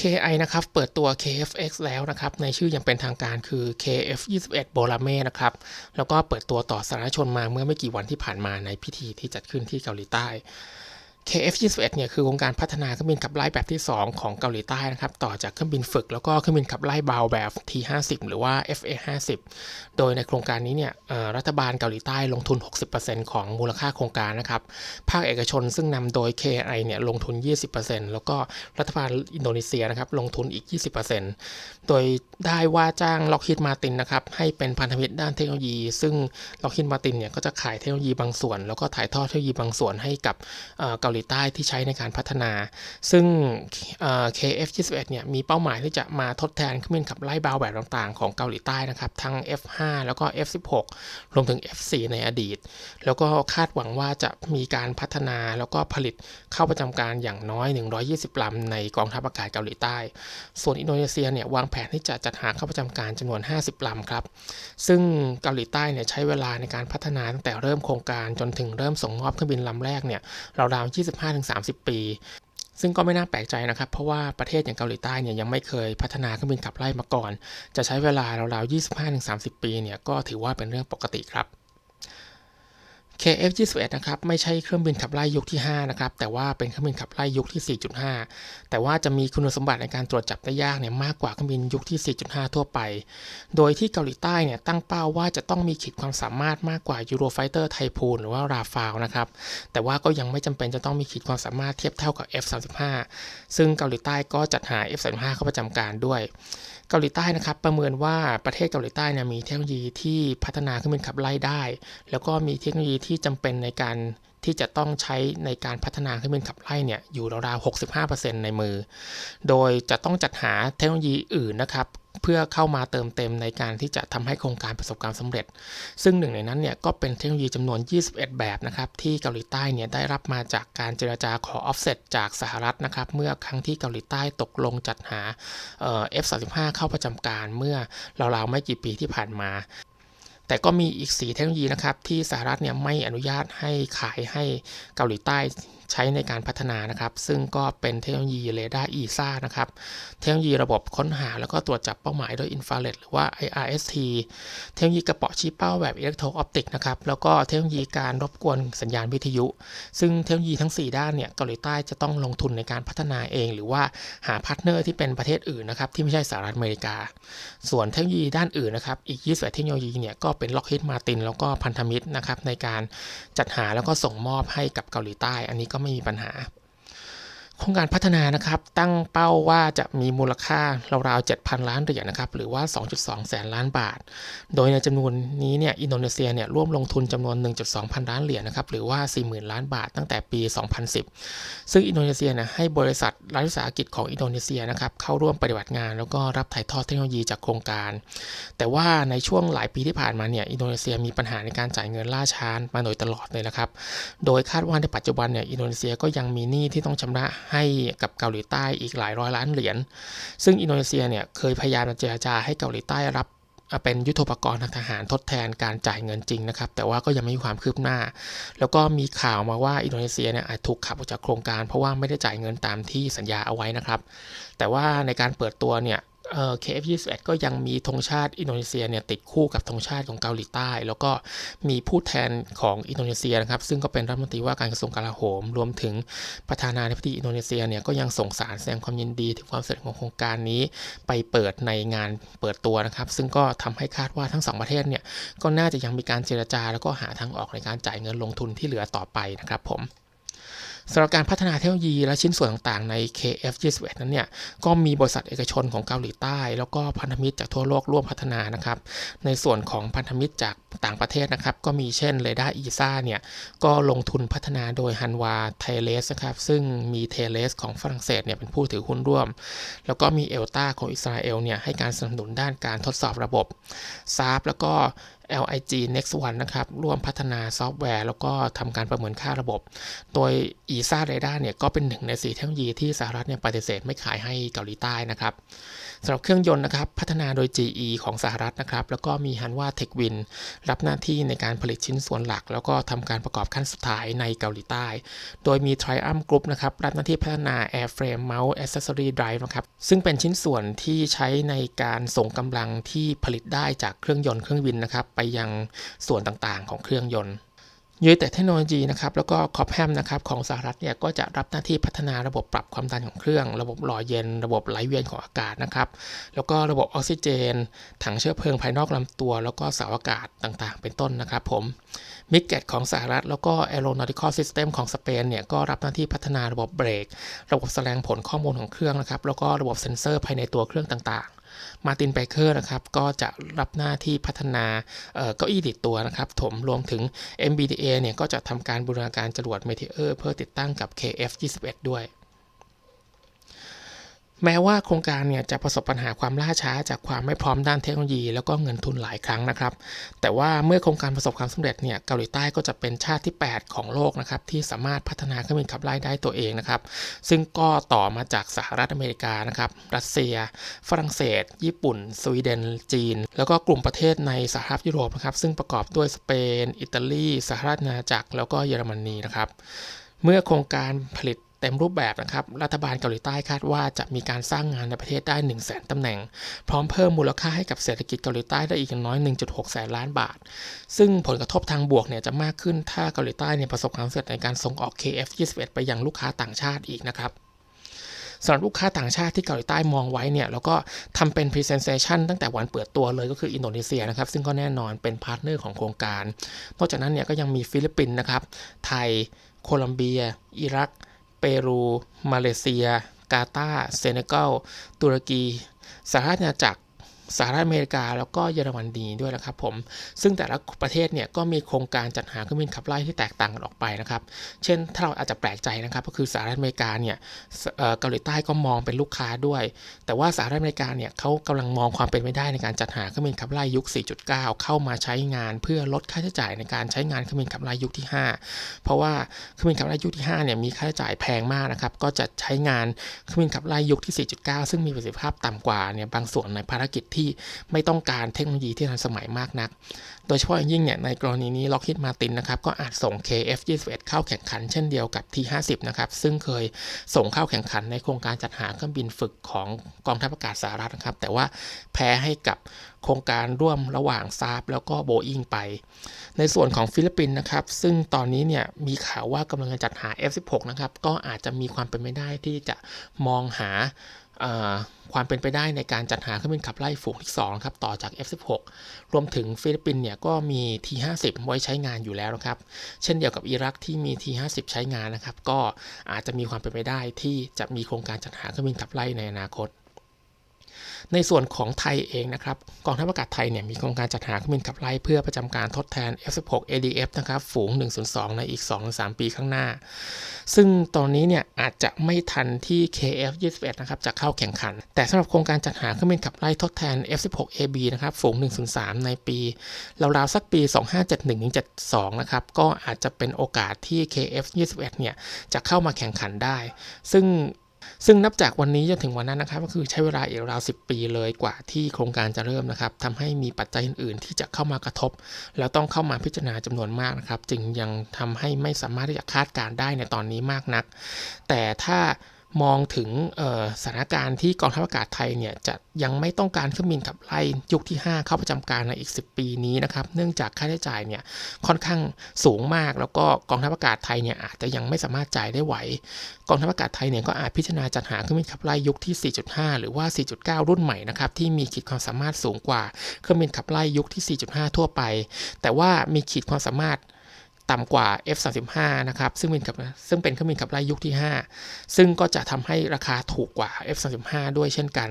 KI นะครับเปิดตัว KFX แล้วนะครับในชื่ออย่างเป็นทางการคือ KF21 โบราเม่นะครับแล้วก็เปิดตัวต่อสาธารณชนมาเมื่อไม่กี่วันที่ผ่านมาในพิธีที่จัดขึ้นที่เกาหลีใต้ KF21 เนี่ยคือโครงการพัฒนาเครื่องบินขับไล่แบบที่ 2 ของเกาหลีใต้นะครับต่อจากเครื่องบินฝึกแล้วก็เครื่องบินขับไล่เบาแบบ T50 หรือว่า FA50 โดยในโครงการนี้เนี่ยรัฐบาลเกาหลีใต้ลงทุน 60%ของมูลค่าโครงการนะครับภาคเอกชนซึ่งนำโดย KI เนี่ยลงทุน 20%แล้วก็รัฐบาลอินโดนีเซียนะครับลงทุนอีก 20%โดยได้ว่าจ้างล็อกฮิดมาตินนะครับให้เป็นพันธมิตรด้านเทคโนโลยี ซึ่งล็อกฮิดมาตินเนี่ยก็จะขายเทคโนโลยีบางส่วน แล้วก็ถ่ายทอดเทคโนโลยีบางส่วนให้กับเอ่อเกาหลีใต้ที่ใช้ในการพัฒนา ซึ่งเอ่อ KF21 เนี่ยมีเป้าหมายที่จะมาทดแทนเครื่องบินขับไล่เบาแบบต่างๆ ของเกาหลีใต้นะครับ ทั้ง F5 แล้วก็ F16 รวมถึง F4 ในอดีต แล้วก็คาดหวังว่าจะมีการพัฒนาแล้วก็ผลิตเข้าประจำการอย่างน้อย 120 ลำในกองทัพอากาศเกาหลีใต้ ส่วนอินโดนีเซียเนี่ยวางแผนที่จะจัดหาเข้าประจำการจำนวน 50 ลำครับ ซึ่งเกาหลีใต้เนี่ยใช้เวลาในการพัฒนาตั้งแต่เริ่มโครงการจนถึงเริ่มส่งมอบเครื่องบินลำแรกเนี่ยราวๆ25-30 ปี ซึ่งก็ไม่น่าแปลกใจนะครับ เพราะว่าประเทศอย่างเกาหลีใต้เนี่ยยังไม่เคยพัฒนาเครื่องบินขับไล่มาก่อน จะใช้เวลาราวๆ 25-30 ปีเนี่ยก็ถือว่าเป็นเรื่องปกติครับ KF21 นะครับไม่ใช่เครื่องบินขับไล่ยุคที่ 5 นะครับแต่ว่าเป็นเครื่องบินขับไล่ยุคที่ 4.5 แต่ว่าจะมีคุณสมบัติในการตรวจจับได้ยากเนี่ยมากกว่าเครื่องบินยุคที่ 4.5 ทั่วไป โดยที่เกาหลีใต้เนี่ยตั้งเป้าว่าจะต้องมีขีดความสามารถมากกว่า Eurofighter Typhoon หรือว่าราฟาลนะครับแต่ว่าก็ยังไม่จำเป็นจะต้องมีขีดความสามารถเทียบเท่ากับ F35 ซึ่งเกาหลีใต้ก็จัดหา F35 เข้าประจำการด้วย เกาหลีใต้นะครับประเมินว่าประเทศเกาหลีใต้เนี่ยมีเทคโนโลยีที่พัฒนาขึ้นเป็นขับไล่ได้ แล้วก็มีเทคโนโลยีที่จำเป็นในการที่จะต้องใช้ในการพัฒนาเครื่องบินขับไล่เนี่ยอยู่ราวๆ 65%ในมือ โดยจะต้องจัดหาเทคโนโลยีอื่นนะครับ เพื่อเข้ามาเติมเต็มในการที่จะทำให้โครงการประสบความสำเร็จ ซึ่งหนึ่งในนั้นเนี่ยก็เป็นเทคโนโลยีจำนวน 21 แบบนะครับที่เกาหลีใต้เนี่ยได้รับมาจากการเจรจาขอ offset จากสหรัฐนะครับเมื่อครั้งที่เกาหลีใต้ตกลงจัดหาเอ่อ F35 เข้าประจำการเมื่อราวๆไม่กี่ปีที่ผ่านมาแต่ก็มีอีกสีเทคโนโลยีนะครับที่สหรัฐเนี่ยไม่อนุญาตให้ขายให้เกาหลีใต้ ใช้ในการพัฒนานะครับ ซึ่งก็เป็นเทคโนโลยีเรดาร์อีซ่านะครับ เทคโนโลยีระบบค้นหาแล้วก็ตรวจจับเป้าหมายโดยอินฟราเรดหรือว่า IRST เทคโนโลยีกระเป๋อชี้เป้าแบบอิเล็กโทรออปติกนะครับ แล้วก็เทคโนโลยีการรบกวนสัญญาณวิทยุ ซึ่งเทคโนโลยีทั้ง 4 ด้านเนี่ยเกาหลีใต้จะต้องลงทุนในการพัฒนาเอง หรือว่าหาพาร์ทเนอร์ที่เป็นประเทศอื่นนะครับที่ไม่ใช่สหรัฐอเมริกา ส่วนเทคโนโลยีด้านอื่นนะครับอีก21เทคโนโลยีเนี่ยก็เป็น Lockheed Martin แล้วก็พันธมิตรนะครับในการจัดหาแล้วก็ส่งมอบให้กับเกาหลีใต้ อันนี้ก็ไม่มีปัญหา โครงการพัฒนานะครับตั้งเป้าว่าจะมีมูลค่าราวๆ 7,000 ล้านเหรียญนะครับหรือว่า 2.2 แสนล้านบาท โดยในจำนวนนี้เนี่ยอินโดนีเซียเนี่ยร่วมลงทุนจำนวน 1.2 พันล้านเหรียญนะครับหรือว่า 40,000 ล้านบาทตั้งแต่ปี 2010 ซึ่งอินโดนีเซียเนี่ยให้บริษัทรัฐวิสาหกิจของอินโดนีเซียนะครับเข้าร่วมปฏิบัติงาน แล้วก็รับถ่ายทอดเทคโนโลยีจากโครงการ แต่ว่าในช่วงหลายปีที่ผ่านมาเนี่ยอินโดนีเซียมีปัญหาในการจ่ายเงินล่าช้ามาโดยตลอดเลยนะครับ โดยคาดว่าในปัจจุบันเนี่ยอินโดนีเซียก็ยังมีหนี้ที่ต้องชำระให้กับเกาหลีใต้อีกหลายร้อยล้านเหรียญ ซึ่งอินโดนีเซียเนี่ยเคยพยายามเจรจาให้เกาหลีใต้รับเป็นยุทธปกรณ์ทางทหารทดแทนการจ่ายเงินจริงนะครับ แต่ว่าก็ยังไม่มีความคืบหน้า แล้วก็มีข่าวมาว่าอินโดนีเซียเนี่ยอาจถูกขับออกจากโครงการเพราะว่าไม่ได้จ่ายเงินตามที่สัญญาเอาไว้นะครับ แต่ว่าในการเปิดตัวเนี่ย KF21 ก็ยังมีธงชาติอินโดนีเซียเนี่ยติดคู่กับธงชาติของเกาหลีใต้ แล้วก็มีผู้แทนของอินโดนีเซียนะครับ ซึ่งก็เป็นรัฐมนตรีว่าการกระทรวงกลาโหม รวมถึงประธานาธิบดีอินโดนีเซียเนี่ยก็ยังส่งสารแสดงความยินดีถึงความสำเร็จของโครงการนี้ไปเปิดในงานเปิดตัวนะครับ ซึ่งก็ทำให้คาดว่าทั้งสองประเทศเนี่ยก็น่าจะยังมีการเจรจา แล้วก็หาทางออกในการจ่ายเงินลงทุนที่เหลือต่อไปนะครับผม สำหรับการพัฒนาเทคโนโลยีและชิ้นส่วนต่างๆ ใน KF21 นั้นเนี่ย ก็มีบริษัทเอกชนของเกาหลีใต้ แล้วก็พันธมิตรจากทั่วโลกร่วมพัฒนานะครับ ในส่วนของพันธมิตรจากต่างประเทศนะครับ ก็มีเช่นเรดาร์อีซ่าเนี่ย ก็ลงทุนพัฒนาโดยฮันวาไทเลสนะครับ ซึ่งมีเทเลสของฝรั่งเศสเนี่ยเป็นผู้ถือหุ้นร่วม แล้วก็มีเอลตาของอิสราเอลเนี่ยให้การสนับสนุนด้านการทดสอบระบบซาร์แล้วก็ LIG Next One นะครับ ร่วมพัฒนาซอฟต์แวร์ แล้วก็ทำการประเมินค่าระบบ โดย ESA Radar เนี่ยก็เป็นหนึ่งในสีเทคโนโลยีที่สหรัฐเนี่ยปฏิเสธไม่ขายให้เกาหลีใต้นะครับสำหรับเครื่องยนต์นะครับ พัฒนาโดย GE ของสหรัฐนะครับ แล้วก็มีฮันว่า Techwin รับหน้าที่ในการผลิตชิ้นส่วนหลัก แล้วก็ทำการประกอบขั้นสุดท้ายในเกาหลีใต้ โดยมี Triumph Group นะครับรับหน้าที่พัฒนา Airframe Mount Accessory Drive นะครับซึ่งเป็นชิ้นส่วนที่ใช้ในการส่งกำลังที่ผลิตได้จากเครื่องยนต์เครื่องบินนะครับไปยังส่วนต่างๆ ของเครื่องยนต์ยูนิเต็ดเทคโนโลยีนะครับแล้วก็คอปแฮมนะครับของสหรัฐเนี่ยก็จะรับหน้าที่พัฒนาระบบปรับความดันของเครื่อง ระบบหล่อเย็น ระบบไหลเวียนของอากาศนะครับแล้วก็ระบบออกซิเจน ถังเชื้อเพลิงภายนอกลำตัว แล้วก็เสาอากาศต่างๆ เป็นต้นนะครับผมมิกเก็ตของสหรัฐ แล้วก็ Aeronautical System ของสเปนเนี่ยก็รับหน้าที่พัฒนาระบบเบรก ระบบแสดงผลข้อมูลของเครื่องนะครับแล้วก็ระบบเซ็นเซอร์ภายในตัวเครื่องต่างๆ มาตินไบเคอร์นะครับก็จะรับหน้าที่พัฒนาเก้าอี้ดิดตัวนะครับถมรวมถึง MBDA เนี่ยก็จะทำการบูรณาการจรวดเมเทเออร์เพื่อติดตั้งกับ KF-21 ด้วย แม้ว่าโครงการเนี่ยจะประสบปัญหาความล่าช้าจากความไม่พร้อมด้านเทคโนโลยี แล้วก็เงินทุนหลายครั้งนะครับ แต่ว่าเมื่อโครงการประสบความสำเร็จเนี่ยเกาหลีใต้ก็จะเป็นชาติที่ 8 ของโลกนะครับที่สามารถพัฒนาเครื่องบินขับไล่ได้ตัวเองนะครับ ซึ่งก็ต่อมาจากสหรัฐอเมริกานะครับรัสเซีย ฝรั่งเศส ญี่ปุ่น สวีเดน จีน แล้วก็กลุ่มประเทศในสหภาพยุโรปนะครับซึ่งประกอบด้วยสเปน อิตาลีสหราชอาณาจักรแล้วก็เยอรมนีนะครับเมื่อโครงการผลิต เต็มรูปแบบนะครับ รัฐบาลเกาหลีใต้คาดว่าจะมีการสร้างงานในประเทศได้ 1 0 0 0 0แตำแหน่ง พร้อมเพิ่มมูลค่าให้กับเศรษฐกิจเกาหลีใต้ได้อีกอย่างน้อย 1.6 แสนล้านบาท ซึ่งผลกระทบทางบวกเนี่ยจะมากขึ้นถ้าเกาหลีใต้เนี่ยประสบความสำเร็จในการส่งออก KF-21 ไปยังลูกค้าต่างชาติอีกนะครับสำหรับลูกค้าต่างชาติที่เกาหลีใต้มองไว้เนี่ยแล้วก็ทำเป็น Presentation ตั้งแต่วันเปิดตัวเลยก็คืออินโดนีเซียนะครับ ซึ่งก็แน่นอนเป็นพาร์ทเนอร์ของโครงการ นอกจากนั้นเนี่ยก็ยังมีฟิลิปปินส์นะครับ ไทย โคลัมเบีย อิรัก เปรู มาเลเซีย กาตาร์เซเนกัลตุรกีสหราชอาณาจักร สหรัฐอเมริกาแล้วก็เยอรมนีด้วยนะครับผมซึ่งแต่ละประเทศเนี่ยก็มีโครงการจัดหาเครื่องบินขับไล่ที่แตกต่างกันออกไปนะครับ เช่นถ้าเราอาจจะแปลกใจนะครับก็คือสหรัฐอเมริกาเนี่ยเกาหลีใต้ก็มองเป็นลูกค้าด้วย แต่ว่าสหรัฐอเมริกาเนี่ยเขากำลังมองความเป็นไปได้ในการจัดหาเครื่องบินขับไล่ยุค 4.9 เข้ามาใช้งาน เพื่อลดค่าใช้จ่ายในการใช้งานเครื่องบินขับไล่ยุคที่ 5 เพราะว่าเครื่องบินขับไล่ยุคที่5เนี่ยมีค่าใช้จ่ายแพงมากนะครับก็จะใช้งานเครื่องบินขับไล่ยุคที่ 4.9 ซึ่งมีประสิทธิภาพต่ำกว่าเนี่ยบางส่วนในภารกิจที่ไม่ต้องการเทคโนโลยีที่ทันสมัยมากนัก โดยเฉพาะอย่างยิ่งเนี่ยในกรณีนี้ล็อกฮิดมาตินนะครับก็อาจส่ง KF-21 เข้าแข่งขันเช่นเดียวกับ T50 นะครับซึ่งเคยส่งเข้าแข่งขันในโครงการจัดหาเครื่องบินฝึกของกองทัพอากาศสหรัฐนะครับ แต่ว่าแพ้ให้กับโครงการร่วมระหว่างซาบแล้วก็โบอิงไป ในส่วนของฟิลิปปินส์นะครับ ซึ่งตอนนี้เนี่ยมีข่าวว่ากำลังจะจัดหา F16 นะครับ ก็อาจจะมีความเป็นไปได้ที่จะมองหา ความเป็นไปได้ในการจัดหาเครื่องบินขับไล่ฝูงที่2ครับต่อจาก F16 รวมถึงฟิลิปปินส์เนี่ยก็มี T50 ไว้ใช้งานอยู่แล้วนะครับ เช่นเดียวกับอิรักที่มี T50 ใช้งานนะครับ ก็อาจจะมีความเป็นไปได้ที่จะมีโครงการจัดหาเครื่องบินขับไล่ในอนาคต ในส่วนของไทยเองนะครับกองทัพอากาศไทยเนี่ยมีโครงการจัดหาเครื่องบินขับไล่เพื่อประจำการทดแทน F16 ADF นะครับฝูง 102 ในอีก 2-3 ปีข้างหน้า ซึ่งตอนนี้เนี่ยอาจจะไม่ทันที่ KF21 นะครับจะเข้าแข่งขัน แต่สำหรับโครงการจัดหาเครื่องบินขับไล่ทดแทน F16AB นะครับฝูง 103 ในปีราวๆสักปี 2571-72 นะครับก็อาจจะเป็นโอกาสที่ KF21 เนี่ยจะเข้ามาแข่งขันได้ ซึ่ง ซึ่งนับจากวันนี้จนถึงวันนั้นนะครับ ก็คือใช้เวลาอีกราวสิปีเลยกว่าที่โครงการจะเริ่มนะครับทำให้มีปัจจัยอื่นๆ ที่จะเข้ามากระทบ แล้วต้องเข้ามาพิจารณาจำนวนมากนะครับ จึงยังทำให้ไม่สามารถที่จะคาดการได้ในตอนนี้มากนัก แต่ถ้า มองถึงสถานการณ์ที่กองทัพอากาศไทยเนี่ยจะยังไม่ต้องการเครื่องบินขับไล่ยุคที่ 5 เข้าประจำการในอีก 10 ปีนี้นะครับ เนื่องจากค่าใช้จ่ายเนี่ยค่อนข้างสูงมาก แล้วก็กองทัพอากาศไทยเนี่ยอาจจะยังไม่สามารถจ่ายได้ไหว กองทัพอากาศไทยเนี่ยก็อาจพิจารณาจัดหาเครื่องบินขับไล่ยุคที่ 4.5 หรือว่า 4.9 รุ่นใหม่นะครับที่มีขีดความสามารถสูงกว่าเครื่องบินขับไล่ยุคที่ 4.5 ทั่วไป แต่ว่ามีขีดความสามารถ ต่ำกว่า F35 นะครับซึ่งเป็นกับซึ่งเป็นเครื่องบินขับไล่ยุคที่ 5 ซึ่งก็จะทำให้ราคาถูกกว่า F35 ด้วยเช่นกัน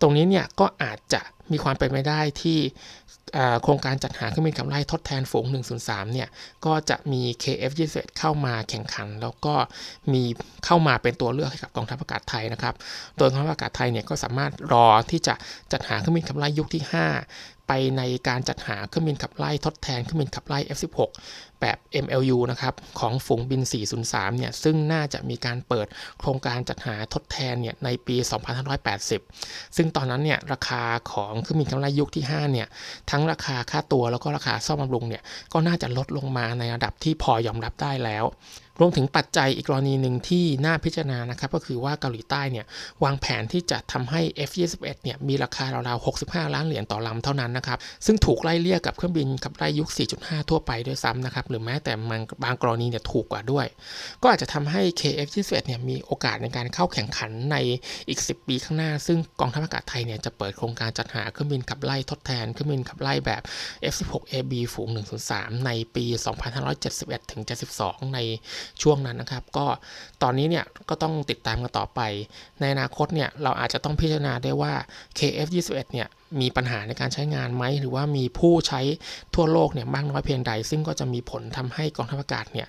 ตรงนี้เนี่ยก็อาจจะมีความเป็นไปได้ที่โครงการจัดหาเครื่องบินขับไล่ทดแทนฝูง 103 เนี่ย ก็จะมี KF-21 เข้ามาแข่งขัน แล้วก็มีเข้ามาเป็นตัวเลือกให้กับกองทัพอากาศไทยนะครับ โดยกองทัพอากาศไทยเนี่ยก็สามารถรอที่จะจัดหาเครื่องบินขับไล่ยุคที่ 5 ไปในการจัดหาเครื่องบินขับไล่ทดแทนเครื่องบินขับไล่ F16 แบบ MLU นะครับของฝูงบิน 403 เนี่ย ซึ่งน่าจะมีการเปิดโครงการจัดหาทดแทนเนี่ยในปี 2580 ซึ่งตอนนั้นเนี่ยราคาของเครื่องบินขับไล่ยุคที่5เนี่ยทั้งราคาค่าตัวแล้วก็ราคาซ่อมบำรุงเนี่ยก็น่าจะลดลงมาในระดับที่พอยอมรับได้แล้วรวมถึงปัจจัยอีกกรณีหนึ่งที่น่าพิจารณานะครับก็คือว่าเกาหลีใต้เนี่ยวางแผนที่จะทำให้ F21 เนี่ยมีราคาราวๆ 65 ล้านเหรียญต่อลำเท่านั้นนะครับซึ่งถูกไล่เลี่ยกับเครื่องบินขับไล่ยุค 4.5 ทั่วไปด้วยซ้ำนะครับหรือแม้แต่บางบางกรณีเนี่ยถูกกว่าด้วย ก็อาจจะทำให้ KF21 เนี่ยมีโอกาสในการเข้าแข่งขันในอีก 10 ปีข้างหน้า ซึ่งกองทัพอากาศไทยเนี่ยจะเปิดโครงการจัดหาเครื่องบินขับไล่ทดแทนเครื่องบินขับไล่แบบ F16AB ฝูง 103 ในปี 2571ถึง72 ในช่วงนั้นนะครับ ก็ตอนนี้เนี่ยก็ต้องติดตามกันต่อไป ในอนาคตเนี่ยเราอาจจะต้องพิจารณาได้ว่า KF21 เนี่ยมีปัญหาในการใช้งานไหม หรือว่ามีผู้ใช้ทั่วโลกเนี่ยมากน้อยเพียงใด ซึ่งก็จะมีผลทำให้กองทัพอากาศเนี่ย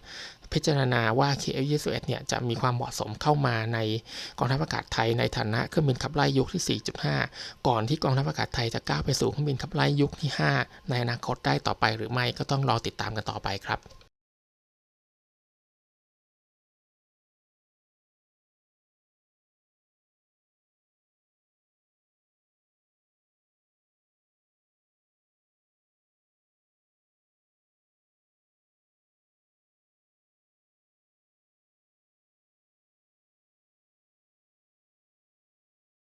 พิจารณาว่า KF21 เนี่ยจะมีความเหมาะสมเข้ามาในกองทัพอากาศไทยในฐานะเครื่องบินขับไล่ยุคที่ 4.5 ก่อนที่กองทัพอากาศไทยจะก้าวไปสู่เครื่องบินขับไล่ยุคที่ 5 ในอนาคตได้ต่อไปหรือไม่ก็ต้องรอติดตามกันต่อไปครับ